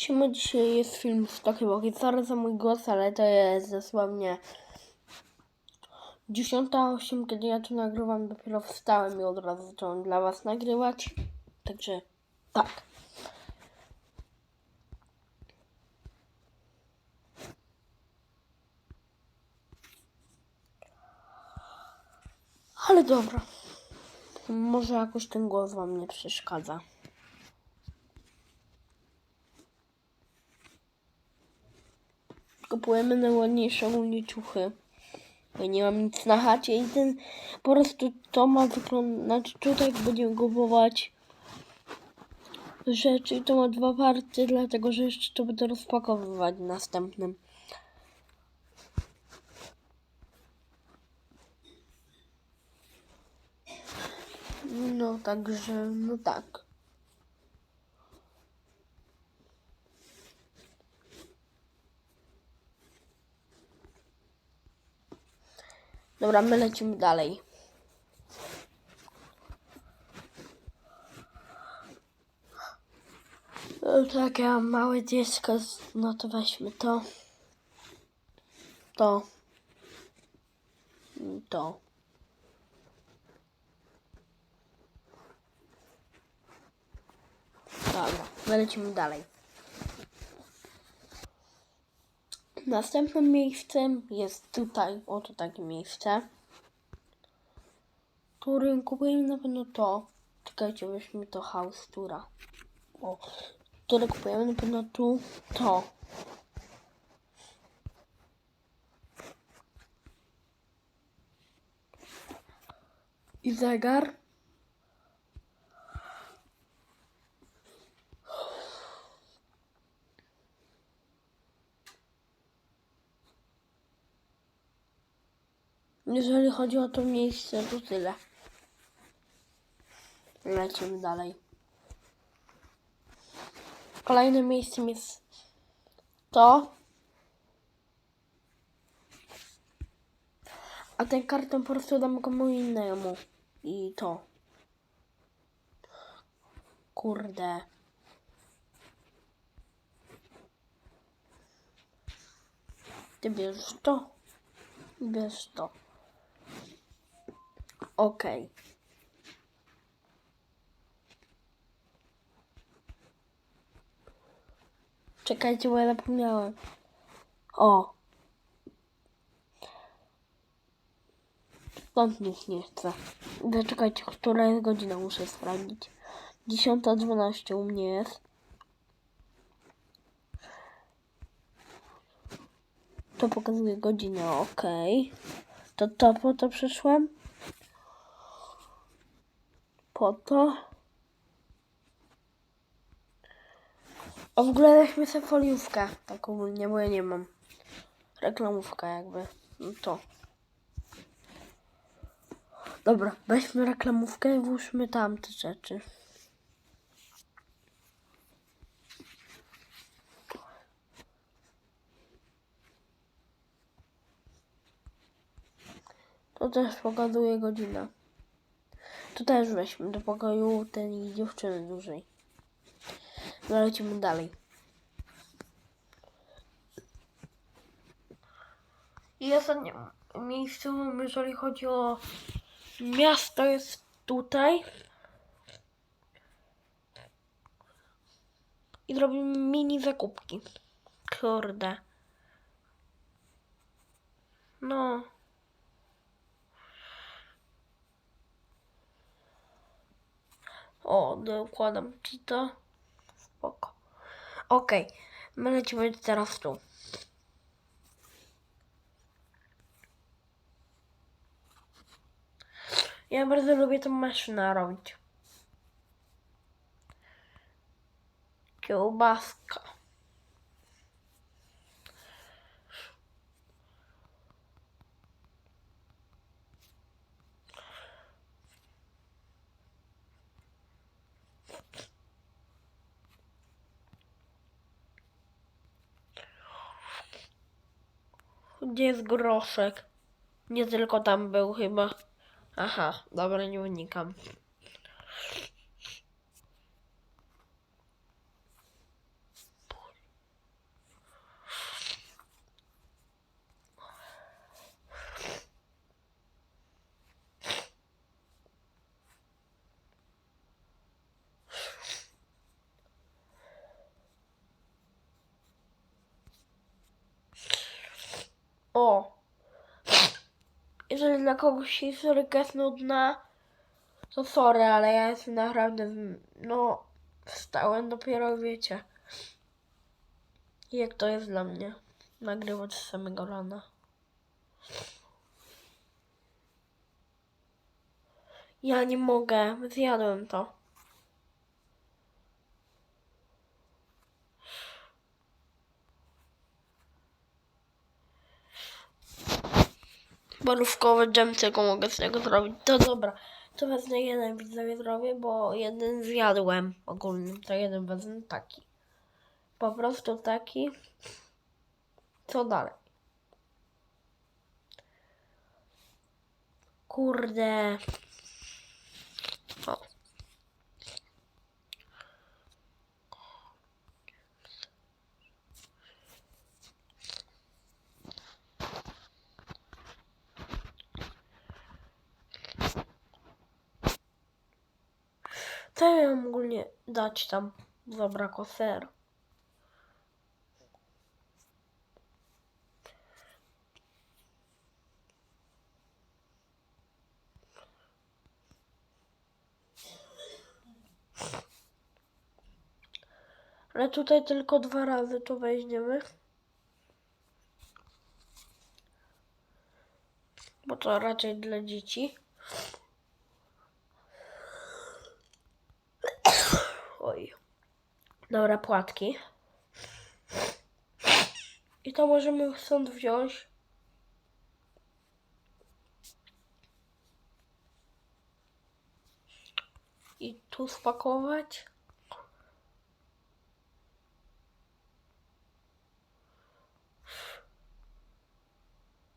Siema, dzisiaj jest film z Toki Boki. Sorry za mój głos, ale to jest dosłownie 10.08, kiedy ja tu nagrywam. Dopiero wstałem i od razu zacząłem dla Was nagrywać. Także tak. Ale dobra. Może jakoś ten głos Wam nie przeszkadza. Kupujemy najładniejsze ogólnie ciuchy. Bo nie mam nic na chacie i ten po prostu to ma wyglądać, znaczy tutaj będziemy kupować rzeczy to ma dwa partie, dlatego że jeszcze to będę rozpakowywać w następnym. No także, no tak. Dobra, my lecimy dalej. No tak, ja małe dziecko, no to weźmy to. To. To. Dobra, my lecimy dalej. Następnym miejscem jest tutaj, oto takie miejsce, którym kupujemy na pewno to. Czekajcie, weźmy to house tura. O, które kupujemy na pewno tu, to. I zegar. Jeżeli chodzi o to miejsce, to tyle. Lecimy dalej. Kolejnym miejscem jest to. A ten karton po prostu dam komu innemu. I to. Kurde. Ty bierzesz to. Bierz to. Okej. Czekajcie, bo ja zapomniałem. O. Stąd nic nie chcę. Zaczekajcie, która jest godzina, muszę sprawdzić. 10.12 u mnie jest. To pokazuje godzinę, ok. To to po to przyszłem. Po to. Weźmy sobie foliówkę, tak ogólnie, bo ja nie mam. Reklamówka jakby. No to. Dobra, weźmy reklamówkę i włóżmy tam te rzeczy. To też pokazuje godzinę. To też weźmy do pokoju tej dziewczyny dużej. No lecimy dalej. I ostatnie miejsce, jeżeli chodzi o miasto, jest tutaj. I zrobimy mini zakupki. Kurde. No. O, dokładam ci to. Spoko. Okej, my lecimy teraz tu. Ja bardzo lubię tą maszynę robić. Kiełbaska. Gdzie jest groszek? Nie tylko tam był chyba. Aha, dobra, nie unikam. O! Jeżeli dla kogoś historyka jest nudna, to sorry, ale ja jestem naprawdę, no, wstałem dopiero, wiecie, jak to jest dla mnie, nagrywać z samego rana. Ja nie mogę, zjadłem to. Borówkowe dżem, tylko mogę z tego zrobić. To dobra, to wezmę jeden widzowie zrobię, bo jeden zjadłem ogólnie. To jeden wezmę taki. Po prostu taki. Co dalej? Kurde. O. Mam ogólnie dać tam? Zabrakło ser. Ale tutaj tylko dwa razy to weźmiemy. Bo to raczej dla dzieci. Oj. Dobra, płatki. I to możemy stąd wziąć. I tu spakować.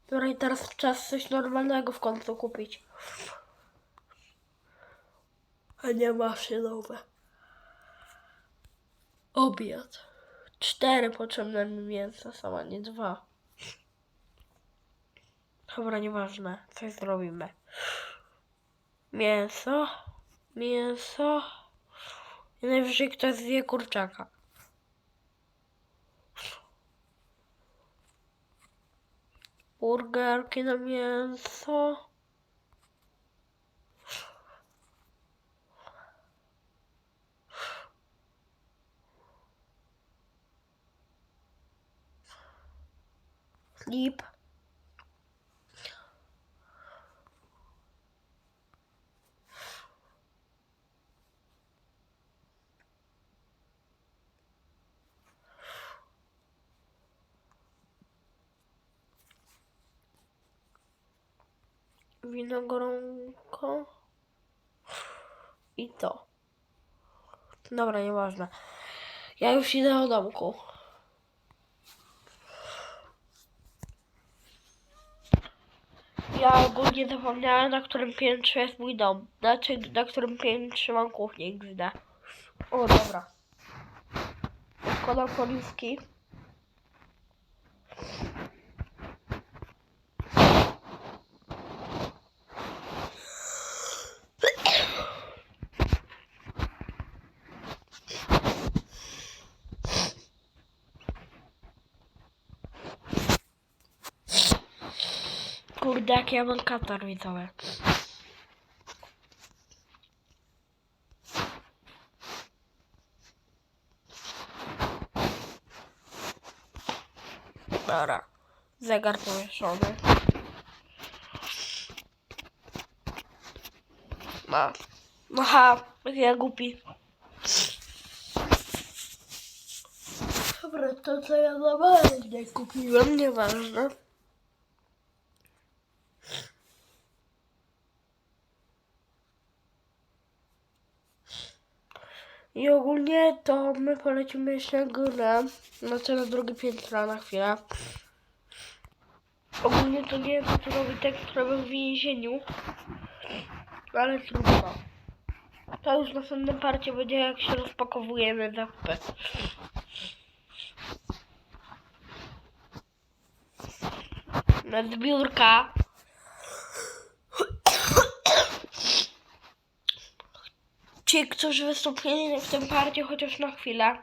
Dobra, i teraz czas coś normalnego w końcu kupić. A nie maszynowe. Obiad. Cztery potrzebne mi mięsa są, a nie dwa. Dobra, nieważne. Coś zrobimy. Mięso. Mięso. I najwyżej ktoś zje kurczaka. Burgerki na mięso. Chleb. Winogronko. I to. Dobra, nieważne. Ja już idę do domku. Ja ogólnie zapomniałem, na którym piętrze jest mój dom. Znaczy, na którym piętrze mam kuchnię XD. O, dobra. Kolor poliwki. Kurde, jak ja mam katar widzowie. Dobra. Zegar powieszony. Ma. Aha, ja głupi. Dobra, to co ja normalnie kupiłem, nieważne. I ogólnie to my polecimy jeszcze na górę, znaczy na drugie piętro na chwilę. Ogólnie to nie wiem, co robi który był w więzieniu, ale trudno. To już w następnym parcie będzie jak się rozpakowujemy zakupy. Na zbiórka. ci, którzy wystąpili w tym partii chociaż na chwilę.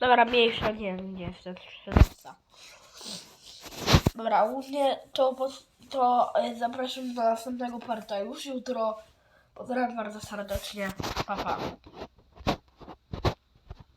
Dobra, mniejsza, nie, nie, jest ten sprzedawca. Dobra, głównie to pod to e, zapraszam do następnego parta już jutro. Pozdrawiam bardzo serdecznie. Pa, pa.